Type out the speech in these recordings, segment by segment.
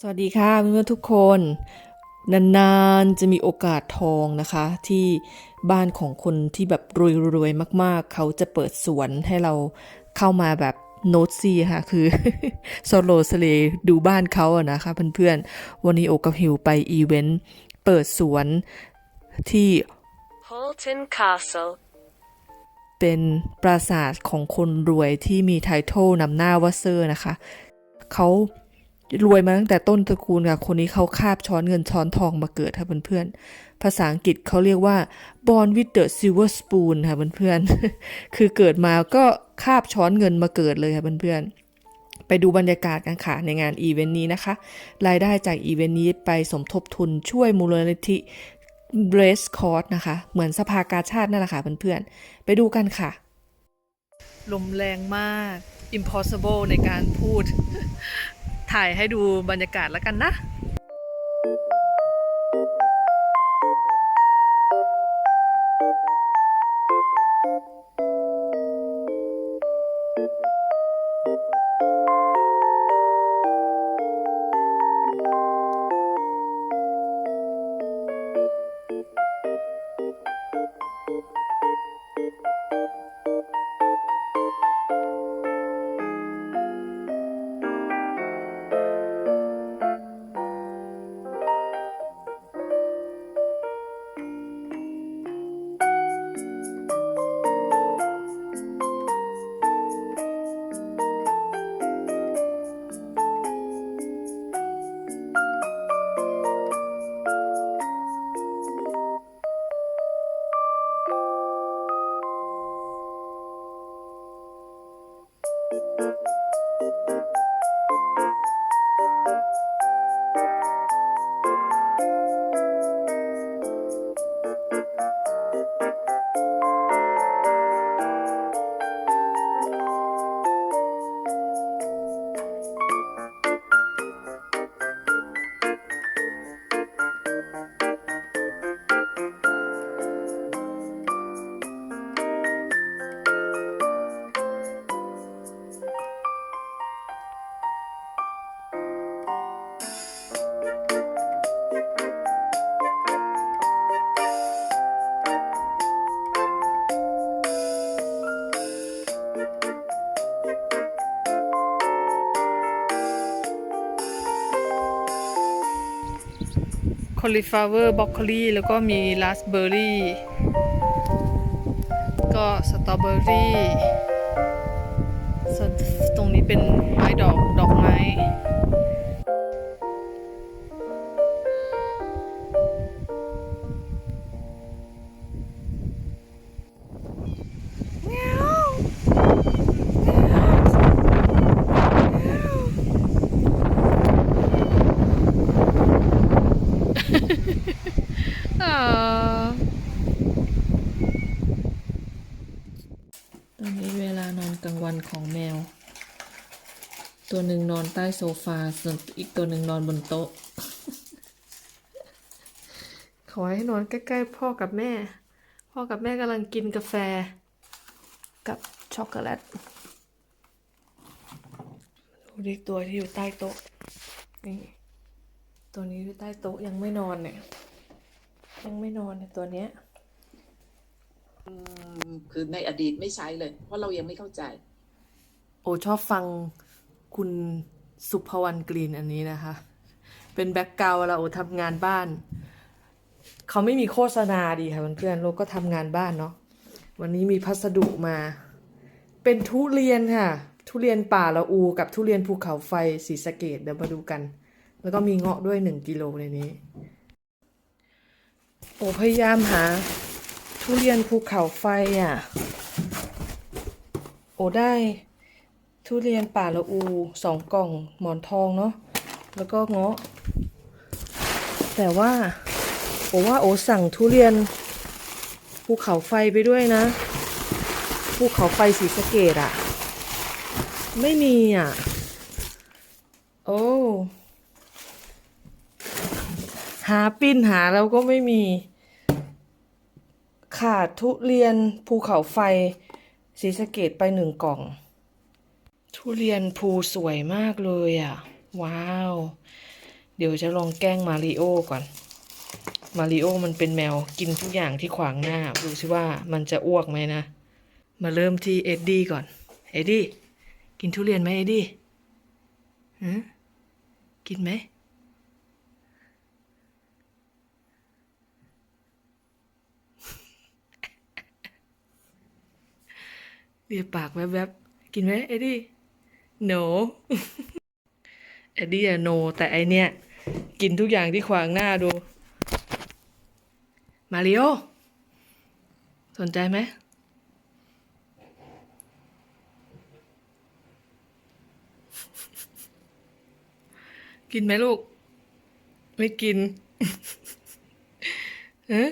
สวัสดีค่ะเพื่อนๆทุกคน นานๆจะมีโอกาสทองนะคะ ที่บ้านของคนที่แบบรวยๆมากๆ เขาจะเปิดสวนให้เราเข้ามาแบบโนตซีค่ะ คือโซโลสเลดูบ้านเขาอะนะคะเพื่อนๆ วันนี้โอกับฮิวไปอีเวนต์เปิดสวนที่ Halton Castle. เป็นปราสาทของคนรวยที่มีไททลนำหน้าว่าเซอร์นะคะ เขา รวยมาตั้งแต่ต้นตระกูลค่ะคนนี้เขาคาบช้อนเงินช้อนทองมาเกิดค่ะเพื่อนๆภาษาอังกฤษเขาเรียกว่า born with the silver spoon ค่ะเพื่อนๆคือเกิดมาก็คาบช้อนเงินมาเกิดเลยค่ะเพื่อนๆไปดูบรรยากาศกันค่ะในงานอีเวนต์นี้นะคะ รายได้จากอีเวนต์นี้ไปสมทบทุนช่วยมูลนิธิ Brace Cause นะคะ เหมือนสภากาชาตินั่นแหละค่ะเพื่อนๆ ไปดูกันค่ะ ลมแรงมาก impossible ในการพูด ถ่ายให้ดูบรรยากาศแล้วกันนะ cauliflower broccoli แล้วก็มีราสเบอร์รี่ก็สตรอเบอรี่ส่วนตรงนี้เป็นไม้ดอกดอกไม้ โซฟา ส่วนอีกตัวหนึ่งนอนบนโต๊ะ ขอให้นอนใกล้ๆพ่อกับแม่ พ่อกับแม่กำลังกินกาแฟ กับช็อกโกแลต ดูดิตัวที่อยู่ใต้โต๊ะ นี่ ตัวนี้อยู่ใต้โต๊ะยังไม่นอนเนี่ย ยังไม่นอนเนี่ยตัวเนี้ยอืมคือในอดีตไม่ใช้เลย เพราะเรายังไม่เข้าใจ โอชอบฟังคุณ สุภวรรณกรีนอันนี้นะคะ เป็นแบ็กกราวเวลาทำงานบ้าน เขาไม่มีโฆษณาดีค่ะเพื่อนๆเราก็ทำงานบ้านเนาะวันนี้มีพัสดุมา เป็นทุเรียนค่ะ ทุเรียนป่าละอูกับทุเรียนภูเขาไฟสีสะเกดเดี๋ยวมาดูกัน แล้วก็มีเงาะด้วยหนึ่งกิโลในนี้ โอพยายามหา ทุเรียนภูเขาไฟอะ โอได้ ทุเรียนป่าละอูสองกล่องหมอนทองเนาะแล้วก็เงาะ แต่ว่าโอว่าโอสั่งทุเรียนภูเขาไฟไปด้วยนะภูเขาไฟสีสะเกดอะไม่มีอะโอ้หาปิ้นหาแล้วก็ไม่มี ขาดทุเรียนภูเขาไฟสีสะเกดไปหนึ่งกล่อง ทุเรียนภูสวยมากเลยอะ ว้าว เดี๋ยวจะลองแกล้งมาริโอก่อน มาริโอมันเป็นแมวกินทุกอย่างที่ขวางหน้า ดูสิว่ามันจะอ้วกไหมนะ มาเริ่มที่เอ็ดดี้ก่อน เอ็ดดี้ กินทุเรียนไหมเอ็ดดี้ฮะกินไหมเรียบปากแวบๆ กินไหมเอ็ดดี้ no เอ็ดดี้อะ no แต่ไอเนี้ยกินทุกอย่างที่ขวางหน้าดู มาริโอ สนใจไหมกินไหมลูก ไม่กิน เอ๊ะ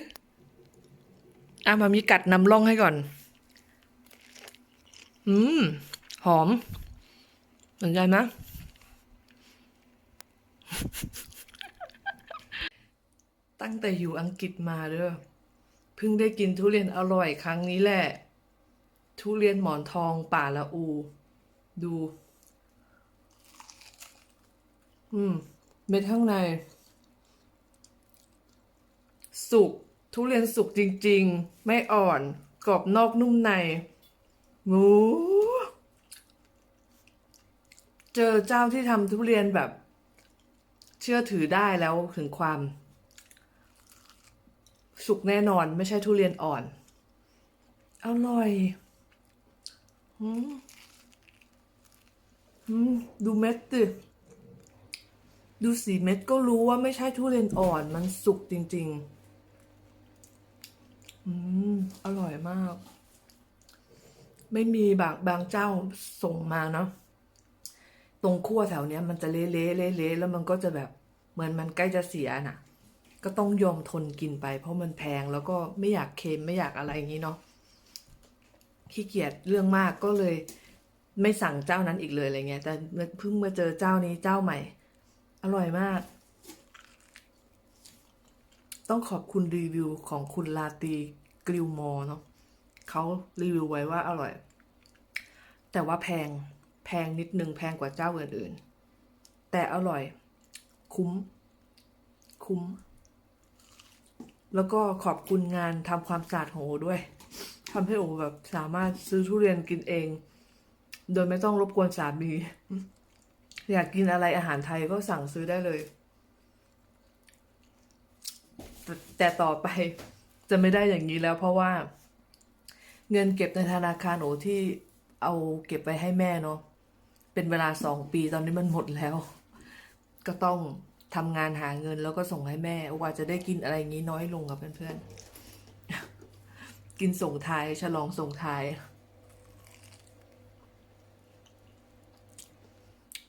อะมามีกัดนำร่องให้ก่อน อืม หอม สนใจไหมตั้งแต่อยู่อังกฤษมาเด้อเพิ่งได้กินทุเรียนอร่อยครั้งนี้แหละ ทุเรียนหมอนทองป่าละอู ดู อืม เม็ดข้างใน สุก ทุเรียนสุกจริง ๆ ไม่อ่อน กรอบนอกนุ่มในหมู เจอเจ้าที่ทำทุเรียนแบบ เชื่อถือได้แล้วถึงความ สุกแน่นอนไม่ใช่ทุเรียนอ่อน อร่อยอืมอืมดูเม็ดดิดูสีเม็ดก็รู้ว่าไม่ใช่ทุเรียนอ่อน มันสุกจริง ๆ อืม อร่อยมาก ไม่มีบางบางเจ้าส่งมาเนาะ ตรงขั้วแถวเนี้ยมันจะเละเละเละเละแล้วมันก็จะแบบเหมือนมันใกล้จะเสียน่ะ ก็ต้องยอมทนกินไป เพราะมันแพงแล้วก็ไม่อยากเค็มไม่อยากอะไรอย่างนี้เนาะขี้เกียจเรื่องมากก็เลยไม่สั่งเจ้านั้นอีกเลยอะไรเงี้ยแต่เพิ่งมาเจอเจ้านี้เจ้าใหม่ อร่อยมาก ต้องขอบคุณรีวิวของคุณลาตีกริวมอเนาะเขารีวิวไว้ว่าอร่อย แต่ว่าแพง แพงนิดนึงแพงกว่าเจ้าอื่นๆ แต่อร่อย คุ้ม คุ้ม แล้วก็ขอบคุณงานทำความสะอาดของโอด้วยทำให้โอแบบสามารถซื้อทุเรียนกินเอง โดยไม่ต้องรบกวนสามีอยากกินอะไรอาหารไทยก็สั่งซื้อได้เลย แต่แต่ต่อไปจะไม่ได้อย่างนี้แล้วเพราะว่า เงินเก็บในธนาคารโอที่เอาเก็บไปให้แม่เนาะ เป็นเวลาสองปีตอนนี้มันหมดแล้ว ก็ต้องทำงานหาเงินแล้วก็ส่งให้แม่ว่าจะได้กินอะไรอย่างนี้น้อยลงกับเพื่อนๆ กินส่งท้ายฉลองส่งท้าย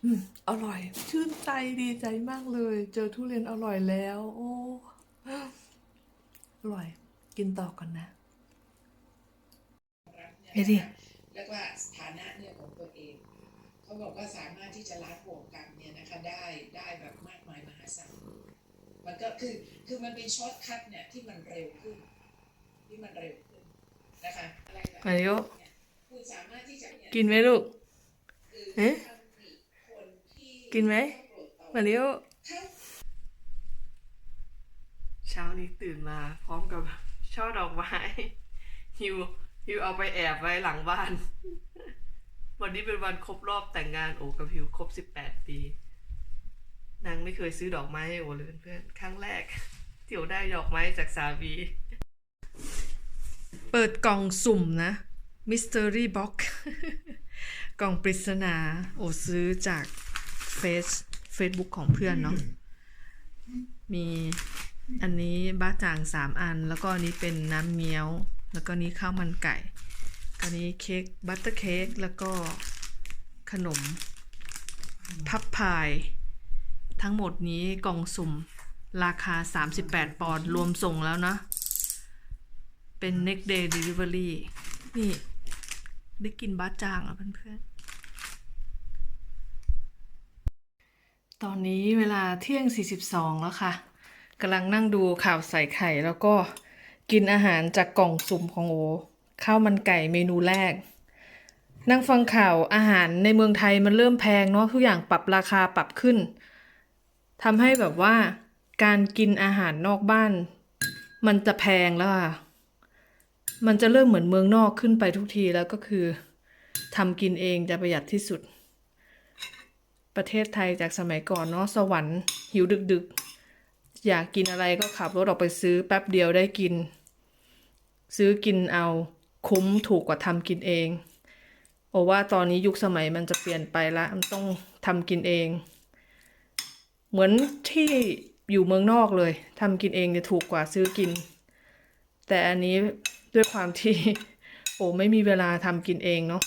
อืมอร่อย ชื่นใจดีใจมากเลย เจอทุเรียนอร่อยแล้ว โอ้อร่อย กินต่อก่อนนะเฮ้ยดิแล้วว่าฐานะเนี่ยของตัวเอง เขาบอกว่าสามารถที่จะล้างห่วงกรรมเนี่ยนะคะได้ได้แบบมากมายมหาศาลมันก็คือคือมันเป็นช็อตคัทเนี่ยที่มันเร็วขึ้น ที่มันเร็วขึ้นนะคะอะไรแบบมาริโอเนี่ยคุณสามารถที่จะเนี่ยกินไหมลูกคือเอ๊ะทำผิดคนที่กินไหมโกรธต่อมาริโอถ้าเช้านี้ตื่นมาพร้อมกับช่อดอกไม้ฮิวฮิวเอาไปแอบไว้หลังบ้าน วันนี้เป็นวันครบรอบแต่งงานโอกับฮิวครบสิบแปดปี นางไม่เคยซื้อดอกไม้ให้โอเลยเพื่อนครั้งแรกที่โอได้ดอกไม้จากสามีเปิดกล่องสุ่มนะ Mystery Box กกล่องปริศนา โอซื้อจากเฟซ Facebook ของเพื่อนเนาะมีอันนี้บ้าจ่างสามอัน แล้วก็อันนี้เป็นน้ำเงี้ยว แล้วก็นี้ข้าวมันไก่ อันนี้เค้กบัตเตอร์เค้กแล้วก็ขนม พับพาย ทั้งหมดนี้กล่องสุ่มราคา 38 ปอนด์รวมส่งแล้วนะ เป็น next day delivery นี่ ได้กินบ้าจางอะเพื่อนๆ ตอนนี้เวลาเที่ยง 42 แล้วค่ะกำลังนั่งดูข่าวใส่ไข่แล้วก็กินอาหารจากกล่องสุ่มของโอ ข้าวมันไก่เมนูแรก นั่งฟังข่าวอาหารในเมืองไทยมันเริ่มแพงเนาะทุกอย่างปรับราคาปรับขึ้นทำให้แบบว่าการกินอาหารนอกบ้าน มันจะแพงแล้วอะมันจะเริ่มเหมือนเมืองนอกขึ้นไปทุกทีแล้วก็คือทำกินเองจะประหยัดที่สุด ประเทศไทยจากสมัยก่อนเนาะสวรรค์หิวดึกๆ อยากกินอะไรก็ขับรถออกไปซื้อแป๊บเดียวได้กิน ซื้อกินเอา คุ้มถูกกว่าทำกินเองโอว่าตอนนี้ยุคสมัยมันจะเปลี่ยนไปละมันต้องทำกินเอง เหมือนที่อยู่เมืองนอกเลยทำกินเองเนี่ยถูกกว่าซื้อกิน แต่อันนี้ด้วยความที่ โอไม่มีเวลาทำกินเองเนาะ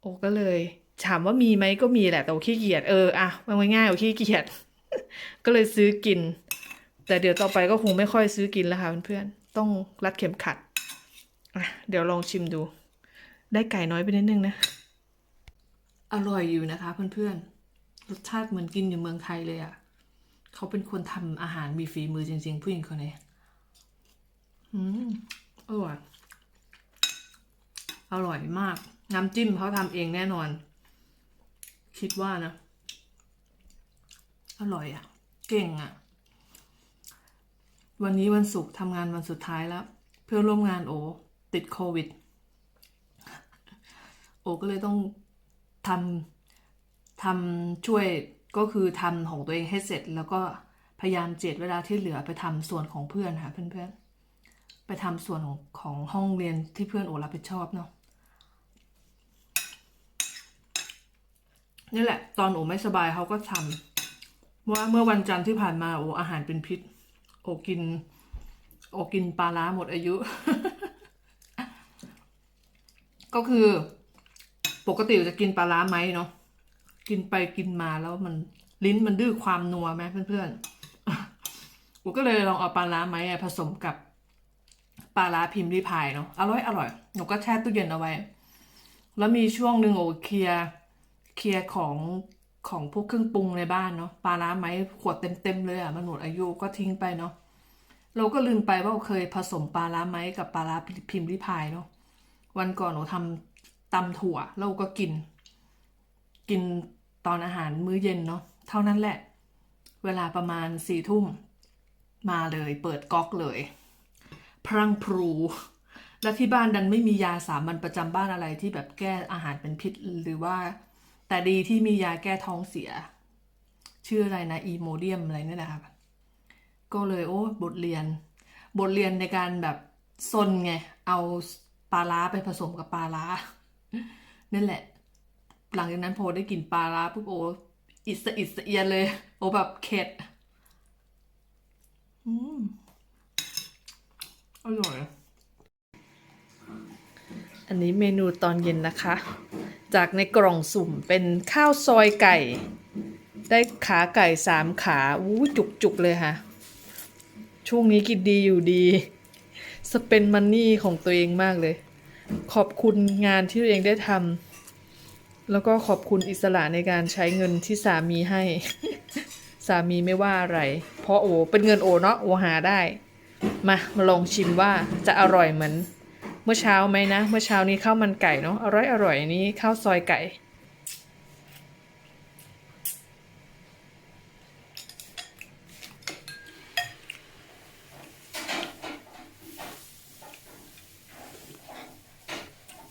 โอก็เลยถามว่ามีไหมก็มีแหละแต่โอขี้เกียจเอออะมันง่ายๆโอขี้เกียจก็เลยซื้อกิน แต่เดี๋ยวต่อไปก็คงไม่ค่อยซื้อกินแล้วค่ะเพื่อนๆต้องรัดเข็มขัด เดี๋ยวลองชิมดู ได้ไก่น้อยไปนิดนึงนะ อร่อยอยู่นะคะเพื่อนๆ รสชาติเหมือนกินอยู่เมืองไทยเลยอะ่ะ เขาเป็นคนทำอาหารมีฝีมือจริง ๆ ผู้หญิงคนนี้อืมอร่อยอร่อยมาก น้ำจิ้มเขาทำเองแน่นอน คิดว่านะ อร่อยอะ่ะ เก่งอะ่ะ วันนี้วันศุกร์ทำงานวันสุดท้ายแล้ว เพื่อนร่วมงานโอ ติดโควิด โอก็เลยต้องทำทำช่วยก็คือทำของตัวเองให้เสร็จ แล้วก็พยายามเจ็ดเวลาที่เหลือไปทำส่วนของเพื่อนค่ะเพื่อนๆ ไปทำส่วนของของห้องเรียนที่เพื่อนโอรับผิดชอบเนาะนี่แหละ ตอนโอไม่สบายเขาก็ทำว่าเมื่อวันจันทร์ที่ผ่านมาโออาหารเป็นพิษ โอกิน โอกินปลาร้าหมดอายุ ก็คือปกติจะกินปลาร้าไหมเนาะกินไปกินมาแล้วมันลิ้นมันดื้อความนัวไหมเพื่อนๆผมก็เลยลองเอาปลาร้าไหมผสมกับปลาร้าพิมพ์ริพายเนาะอร่อยอร่อยหนูก็แช่ตู้เย็นเอาไว้ แล้วมีช่วงหนึ่งโอเคลียร์เคลียร์ของของพวกเครื่องปรุงในบ้านเนาะปลาร้าไหมขวดเต็มๆเลยอะมันหมดอายุก็ทิ้งไปเนาะเราก็ลืมไปว่าเราเคยผสมปลาร้าไหมกับปลาร้าพิมพ์ริพายเนาะ วันก่อนหนูทำตำถั่วแล้วก็กิน กินตอนอาหารมื้อเย็นเนาะเท่านั้นแหละ เวลาประมาณสี่ทุ่ม มาเลยเปิดก๊อกเลยพรังพรู แล้วที่บ้านดันไม่มียาสามัญประจำบ้านอะไรที่แบบแก้อาหารเป็นพิษหรือว่า แต่ดีที่มียาแก้ท้องเสีย ชื่ออะไรนะอีโมเดียมอะไรนี่แหละครับก็เลยโอ้บทเรียน บทเรียนในการแบบซนไง เอา ปลาร้าไปผสมกับปลาร้านั่นแหละ หลังจากนั้นพอได้กลิ่นปลาร้าปุ๊บโอ้อิสอิสเอียนเลย โอ้แบบเข็ดอืมอร่อย อันนี้เมนูตอนเย็นนะคะ จากในกล่องสุ่มเป็นข้าวซอยไก่ ได้ขาไก่สามขา อู้จุกๆเลยค่ะ ช่วงนี้กินดีอยู่ดี สเปนมันนี่ของตัวเองมากเลย ขอบคุณงานที่ตัวเองได้ทำแล้วก็ขอบคุณอิสระในการใช้เงินที่สามีให้ สามีไม่ว่าอะไร เพราะโอเป็นเงินโอเนาะโอหาได้ มามาลองชิมว่าจะอร่อยเหมือน เมื่อเช้าไหมนะ เมื่อเช้านี้ข้าวมันไก่เนาะอร่อยอร่อยนี้ข้าวซอยไก่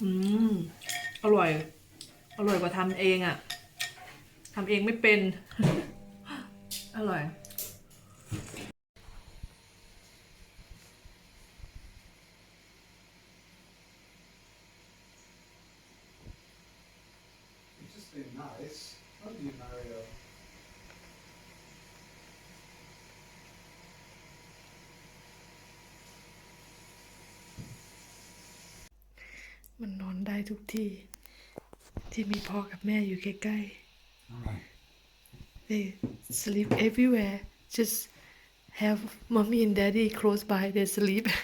อืม อร่อย อร่อยกว่าทำเองอะ่ะทำเองไม่เป็น อร่อย มันนอนได้ทุกที่ ที่มีพ่อกับแม่อยู่ใกล้ Alright. ๆ they sleep everywhere just have mommy and daddy close by they sleep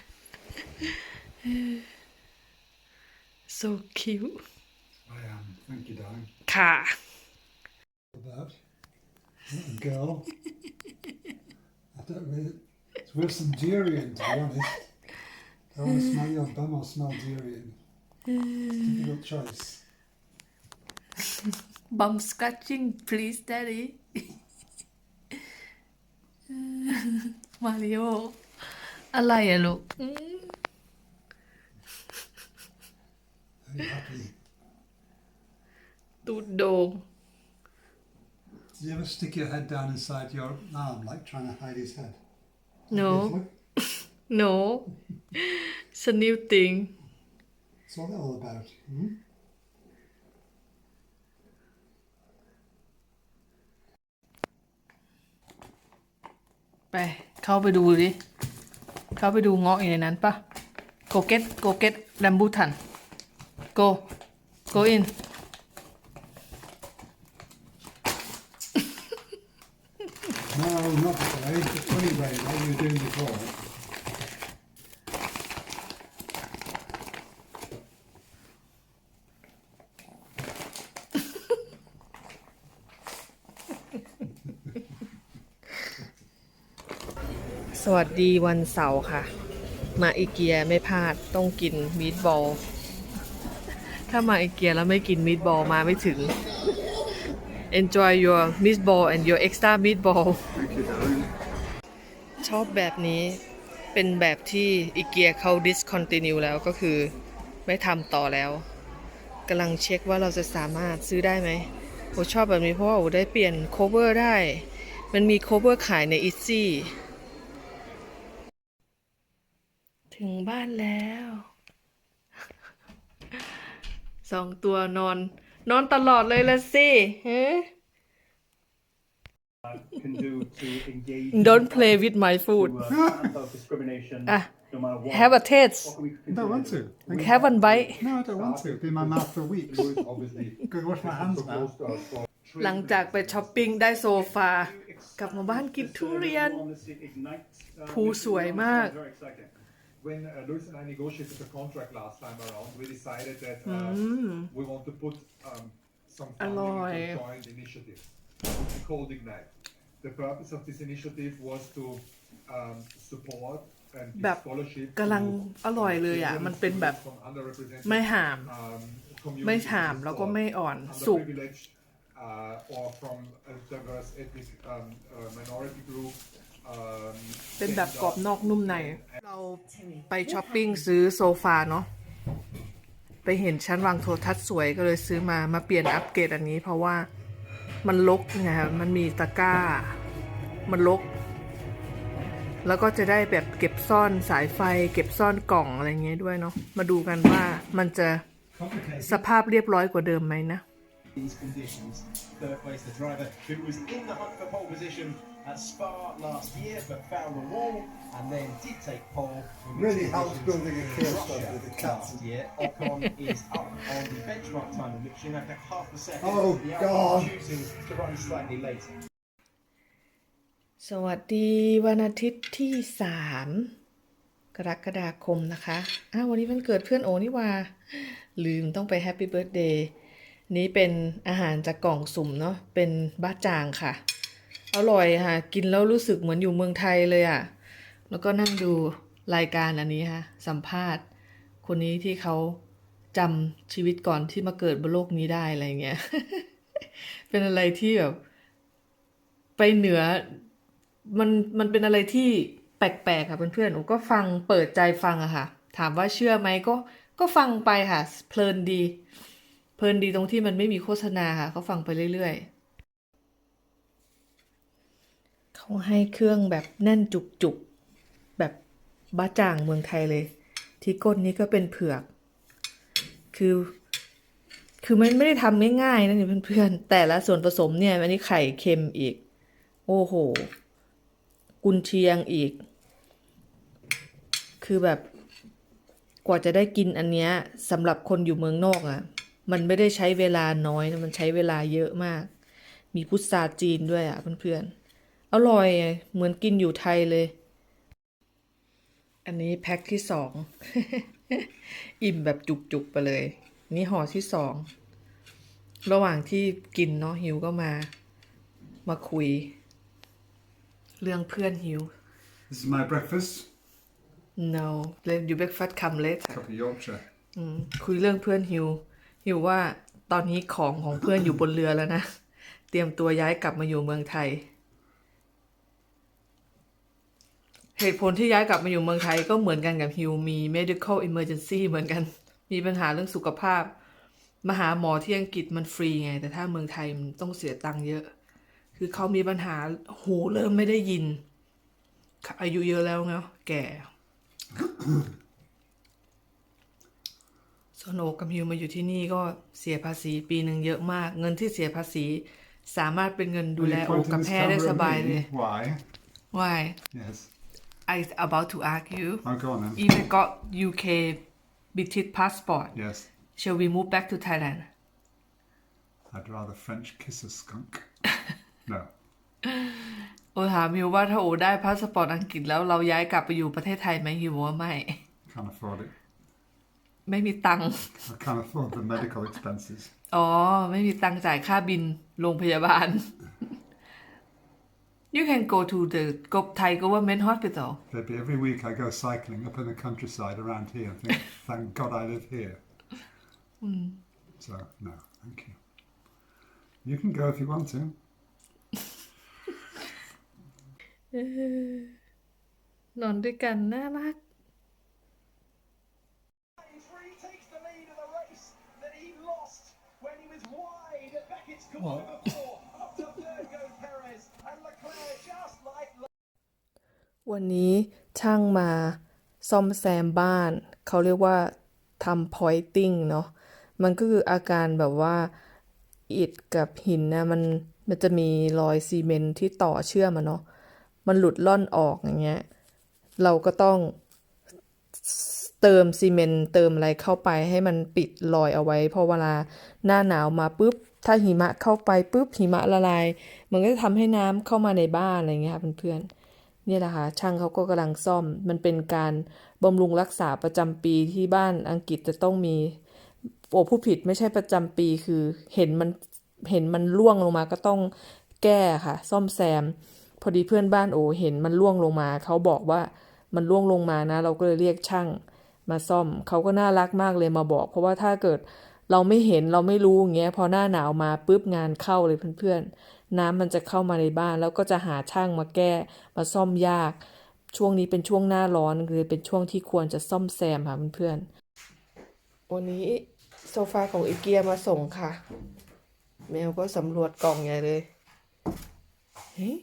so cute I am. Thank you, darling. ค่ะ About little girl. I don't really. It's worse than durian, to be honest. I want to smell your bum or smell durian. It's a difficult choice. bum scratching please daddy มาริโอ อะไรอะลูก Very happy. ตูดโด่ง Did you ever stick your head down inside your arm, like trying to hide his head? No. Yes, look. no it's That all about? Hmm? ไปเข้าไปดูดิ เข้าไปดูเงาะอยู่ในนั้นปะ go get go get rambutan go go in วัสดีวันเสาร์ค่ะ มาอีเกียไม่พลาดต้องกินมีดบอล ถ้ามาอีเกียแล้วไม่กินมีดบอลมาไม่ถึง enjoy your meatball and your extra meatball ชอบแบบนี้เป็นแบบที่อีเกียเขา discontinue แล้วก็คือไม่ทำต่อแล้วกำลังเช็คว่าเราจะสามารถซื้อได้ไหมโอชอบแบบนี้เพราะว่าโอได้เปลี่ยน cover ได้ มันมี cover ขายใน Etsy ถึงบ้านแล้วสองตัวนอน นอนตลอดเลยละสิฮะ can do to engage Don't play with my food to, uh, discrimination Ah, no matter what. have a taste What can we I consider don't want to. Thank you. have one bite No, I don't want to. Be in my mouth for weeks. obviously Go wash my hands now. proposed to us for หลังจากไปช้อปปิ้งได้โซฟา กลับมาบ้านกินทุเรียน honestly ignite uh, ภูสวยมาก very exciting when uh, Luis and I negotiated the contract last time around, we decided that uh, we want to put um, some funding Alloy. into a joint initiative, which we called Ignite. The purpose of this initiative was to um, support and แบ give บ scholarship กำลัง to อร่อยเลยอ่ะ มันเป็นแบบ from underrepresented ไม่หาม um, communities ไม่หามแล้วก็ไม่อ่อน underprivileged, สุก uh, or from a diverse ethnic um, uh, minority group. เป็นแบบกรอบนอกนุ่มใน เราไปช้อปปิ้งซื้อโซฟาเนาะ ไปเห็นชั้นวางโทรทัศน์สวยก็เลยซื้อมา มาเปลี่ยนอัปเกรดอันนี้เพราะว่ามันลกไงครับมันมีตะกร้า มันลก แล้วก็จะได้แบบเก็บซ่อนสายไฟ เก็บซ่อนกล่องอะไรเงี้ยด้วยเนาะ มาดูกันว่ามันจะสภาพเรียบร้อยกว่าเดิมไหมนะ these conditions. Third place, the driver who was in the hunt for pole position at Spa last year but found the wall and then did take pole. when we Really took helps conditions building a in kill Russia club with the cats. Last year, Ocon is up on the benchmark time of mixture, in fact half a second. Oh, the God. Alpine choosing to run slightly later. สวัสดีวันอาทิตย์ที่สามกรกฎาคมนะคะ อ้าววันนี้มันเกิดเพื่อนโอนี่ว่า ลืมต้องไปแฮปปี้เบิร์ a เดย์นี้เป็นอาหารจากกล่องสุ่มเนาะเป็นบ้าจางค่ะ อร่อยค่ะ กินแล้วรู้สึกเหมือนอยู่เมืองไทยเลยอะ่ะ แล้วก็นั่งดูรายการอันนี้ค่ะ สัมภาษณ์ คนนี้ที่เขาจำชีวิตก่อนที่มาเกิดบนโลกนี้ได้อะไรเงี้ย เป็นอะไรที่แบบ ไปเหนือ มันมันเป็นอะไรที่แปลกๆค่ะเพื่อนๆผมก็ฟังเปิดใจฟังอะค่ะ ถามว่าเชื่อไหมก็ก็ฟังไปค่ะ เพลินดี เพลินดีตรงที่มันไม่มีโฆษณาค่ะเขาฟังไปเรื่อยๆ เขาให้เครื่องแบบแน่นจุกๆ แบบบ้าจ่างเมืองไทยเลย ที่ก้นนี้ก็เป็นเผือก คือ คือมันไม่ได้ทำง่ายๆนะเนี่ยเพื่อนๆ แต่ละส่วนผสมเนี่ยอันนี้ไข่เค็มอีก โอ้โห กุนเชียงอีก คือแบบกว่าจะได้กินอันเนี้ยสำหรับคนอยู่เมืองนอกอะ่ะ มันไม่ได้ใช้เวลาน้อยนะมันใช้เวลาเยอะมาก มีพุทราจีนด้วยอะ่ะเพื่อนๆ อร่อยอะเหมือนกินอยู่ไทยเลย อันนี้แพ็คที่สอง อิ่มแบบจุกๆไปเลย นี่ห่อที่สอง ระหว่างที่กินเนาะหิวก็มา มาคุย เรื่องเพื่อนหิว This is my breakfast. no let you breakfast come later Cup of Yorkshire. อืมคุยเรื่องเพื่อนหิว หิวว่าตอนนี้ของของเพื่อนอยู่บนเรือแล้วนะ เตรียมตัวย้ายกลับมาอยู่เมืองไทย เหตุผลที่ย้ายกลับมาอยู่เมืองไทยก็เหมือนกันกับฮิวมี medical emergency เหมือนกัน มีปัญหาเรื่องสุขภาพ มาหาหมอที่อังกฤษมันฟรีไง แต่ถ้าเมืองไทยมันต้องเสียตังค์เยอะ คือเขามีปัญหาหูเริ่มไม่ได้ยิน อายุเยอะแล้วเนาะแก่โซโนกับฮิวมาอยู่ที่นี่ก็เสียภาษีปีหนึ่งเยอะมาก เงินที่เสียภาษีสามารถเป็นเงินดูแล Are you โอ pointing กับ this แพรได้ camera ส at บายเลย me? Why? Why Yes. I about to argue Oh, go on then. even got UK British passport Yes. shall we move back to Thailand I'd rather French kiss a skunk. no. โอถามฮิวว่าถ้าโอได้พาสปอร์ตอังกฤษแล้วเราย้ายกลับไปอยู่ประเทศไทยไหมฮิวว่าไม่ Can't afford it. ไม่มีตังค์ I can't afford the medical expenses. อ๋อ ไม่มีตังค์จ่ายค่าบินโรงพยาบาล You can go to the Go- Thai government hospital Maybe every week I go cycling up in the countryside around here and think, thank God I live here. So, no, thank you. You can go if you want to. นอนด้วยกันน่ารัก Free วันนี้ช่างมาซ่อมแซมบ้าน เขาเรียกว่าทำ pointing เนาะมันก็คืออาการแบบว่าอิฐกับหินนะมันมันจะมีรอยซีเมนที่ต่อเชื่อมอะเนาะมันหลุดล่อนออกอย่างเงี้ยเราก็ต้องเติมซีเมนเติมอะไรเข้าไปให้มันปิดรอยเอาไว้พราะเวลาหน้าหนาวมาปุ๊บ ถ้าหิมะเข้าไปปุ๊บหิมะละลาย มันก็จะทำให้น้ำเข้ามาในบ้านอะไรเงี้ยค่ะเพื่อนๆ เนี่ยแหละค่ะช่างเขาก็กำลังซ่อม มันเป็นการบำรุงรักษาประจำปีที่บ้านอังกฤษจะต้องมีโอ้ผู้ผิดไม่ใช่ประจำปีคือเห็นมันเห็นมันล่วงลงมาก็ต้องแก้ค่ะ ซ่อมแซม พอดีเพื่อนบ้านโอ้เห็นมันล่วงลงมา เขาบอกว่ามันล่วงลงมานะ เราก็เลยเรียกช่างมาซ่อม เขาก็น่ารักมากเลยมาบอก เพราะว่าถ้าเกิดเราไม่เห็นเราไม่รู้อย่างเงี้ยพอหน้าหนาวมาปุ๊บงานเข้าเลยเพื่อนๆ น้ำมันจะเข้ามาในบ้าน แล้วก็จะหาช่างมาแก้มาซ่อมยาก ช่วงนี้เป็นช่วงหน้าร้อนเลยเป็นช่วงที่ควรจะซ่อมแซมค่ะเพื่อนๆวันนี้โซฟาของอีเกียมาส่งค่ะ แมวก็สำรวจกล่องใหญ่เลยเฮ้ย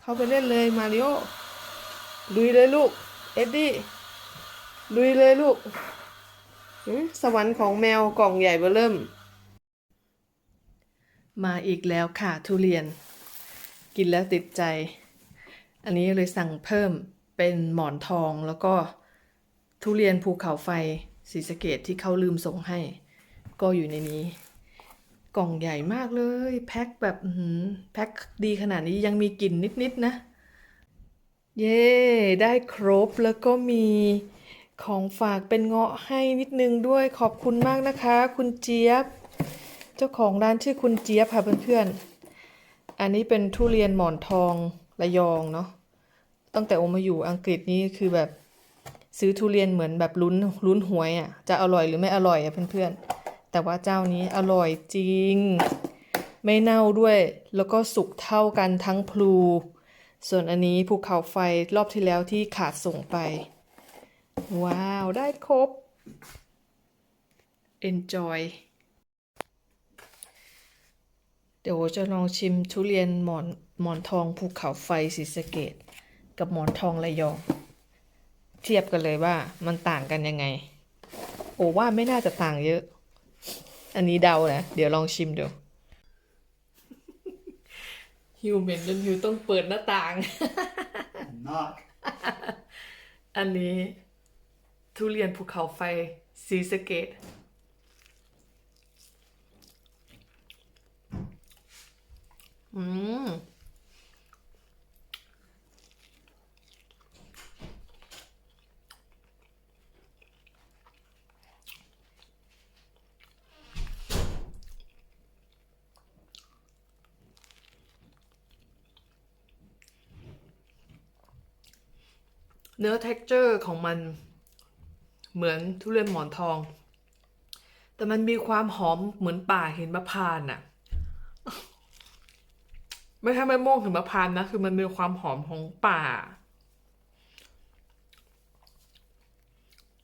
เข้าไปเล่นเลยมาริโอลุยเลยลูก เอ็ดดี้ลุยเลยลูกสวรรค์ของแมวกล่องใหญ่เบ้อเริ่ม มาอีกแล้วค่ะทุเรียน กินแล้วติดใจ อันนี้เลยสั่งเพิ่มเป็นหมอนทองแล้วก็ทุเรียนภูเขาไฟสีสะเกตที่เขาลืมส่งให้ ก็อยู่ในนี้ กล่องใหญ่มากเลย แพ็คแบบหือแพ็คดีขนาดนี้ยังมีกลิ่นนิดๆนะ เย้ได้ครบแล้วก็มีของฝากเป็นเงาะให้นิดนึงด้วยขอบคุณมากนะคะ คุณเจี๊ยบ เจ้าของร้านชื่อคุณเจี๊ยบค่ะเพื่อนๆ อันนี้เป็นทุเรียนหมอนทองระยองเนาะ ตั้งแต่โอมาอยู่อังกฤษนี่คือแบบซื้อทุเรียนเหมือนแบบลุ้นลุ้นหวยอะ่ะ จะอร่อยหรือไม่อร่อยอะ่ะเพื่อนๆ แต่ว่าเจ้านี้อร่อยจริง ไม่เน่าด้วย แล้วก็สุกเท่ากันทั้งพลู ส่วนอันนี้ภูเขาไฟรอบที่แล้วที่ขาดส่งไป ว้าว ได้ครบ enjoy เดี๋ยวจะลองชิมทุเรียนหมอนหมอนทองภูเขาไฟศรีสะเกดกับหมอนทองระยอง เทียบกันเลยว่ามันต่างกันยังไง โอ้ว่าไม่น่าจะต่างเยอะ อันนี้เดานะ เดี๋ยวลองชิมดูฮิวเหม็นจนฮิวต้องเปิดหน้าต่าง Knock. อันนี้ ทุเรียนภูเขาไฟสีสะเกต อืมเนื้อ texture ของมันเหมือนทุเรียนหมอนทอง แต่มันมีความหอมเหมือนป่าเหินมะพร้านต์อะ ไม่ใช่ไม่ม่วงหินมะพร้านต์นะ คือมันมีความหอมของป่า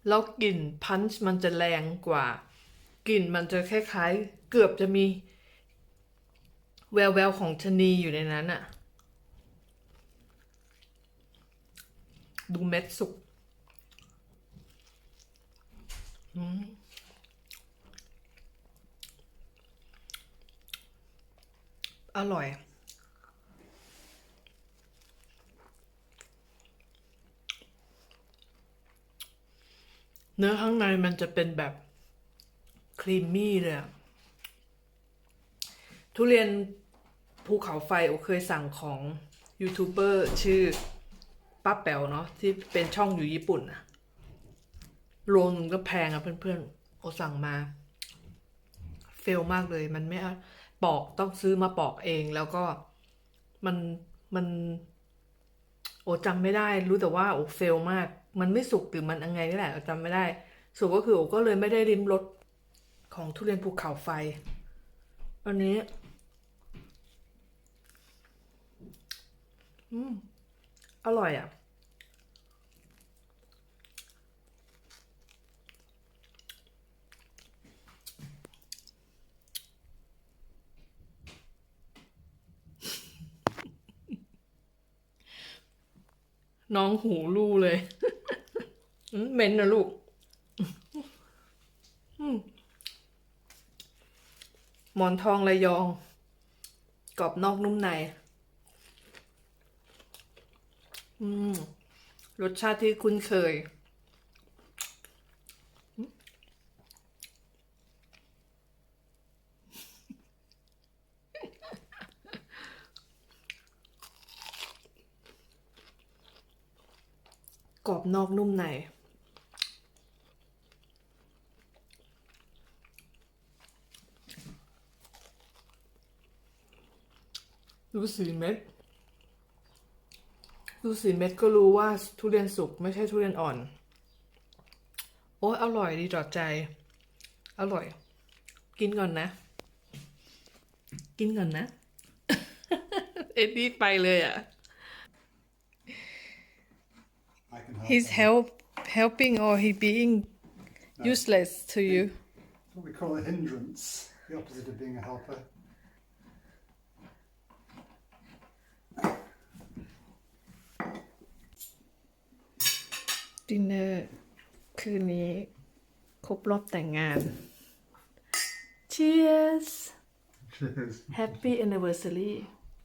แล้วกลิ่นพันช์มันจะแรงกว่า กลิ่นมันจะคล้ายๆ เกือบจะมี แววแววของชะนีอยู่ในนั้นอะดูเม็ดสุกอืมอร่อย เนื้อข้างในมันจะเป็นแบบครีมมี่เลยอะทุเรียนภูเขาไฟโอเคยสั่งของยูทูบเบอร์ชื่อป้าแป๋วเนาะที่เป็นช่องอยู่ญี่ปุ่นอะโลนึงก็แพงอะเพื่อนๆโอสั่งมา เฟลมากเลย มันไม่อะปอกต้องซื้อมาปอกเองแล้วก็มันมัน โอจำไม่ได้รู้แต่ว่าโอเฟลมาก มันไม่สุกหรือมันยังไงนี่แหละโอจำไม่ได้สุกก็คือโอก็เลยไม่ได้ริมรสของทุเรียนภูเขาไฟ อันนี้อืมอร่อยอะ น้องหูรูเลย เหม็นนะลูกมหมอนทองระยอง กรอบนอกนุ่มในอืมรสชาติที่คุ้นเคย กรอบนอกนุ่มใน ดูสีเม็ด ดูสีเม็ดก็รู้ว่าทุเรียนสุกไม่ใช่ทุเรียนอ่อน โอ้ยอร่อยดีต่อใจ อร่อย กินก่อนนะ กินก่อนนะ เอ็ดดี้ไปเลยอะ I can help. He's them. help helping or he being useless to you. What we call a hindrance, the opposite of being a helper. ดินเนอร์คืนนี้ ครบรอบแต่งงาน Cheers Cheers. Happy anniversary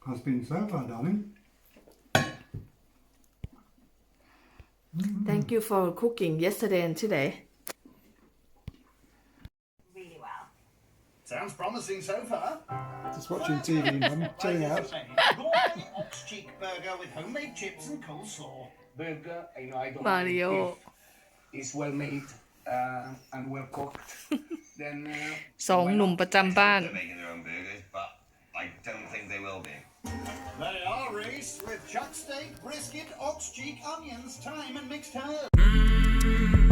Has been so far, darling. Thank you for cooking yesterday and today really well. Sounds promising so far. Just watching TV, Mum. Chilling out. Gourmet ox cheek burger with homemade chips and coleslaw. Burger, you know, I don't Mario. mind if it's well made uh, and well cooked. then uh, สองหนุ่มประจำบ้าน They're making their own burgers, but I don't think they will be. They are Reese with chuck steak, brisket, ox cheek, onions, thyme, and mixed herbs.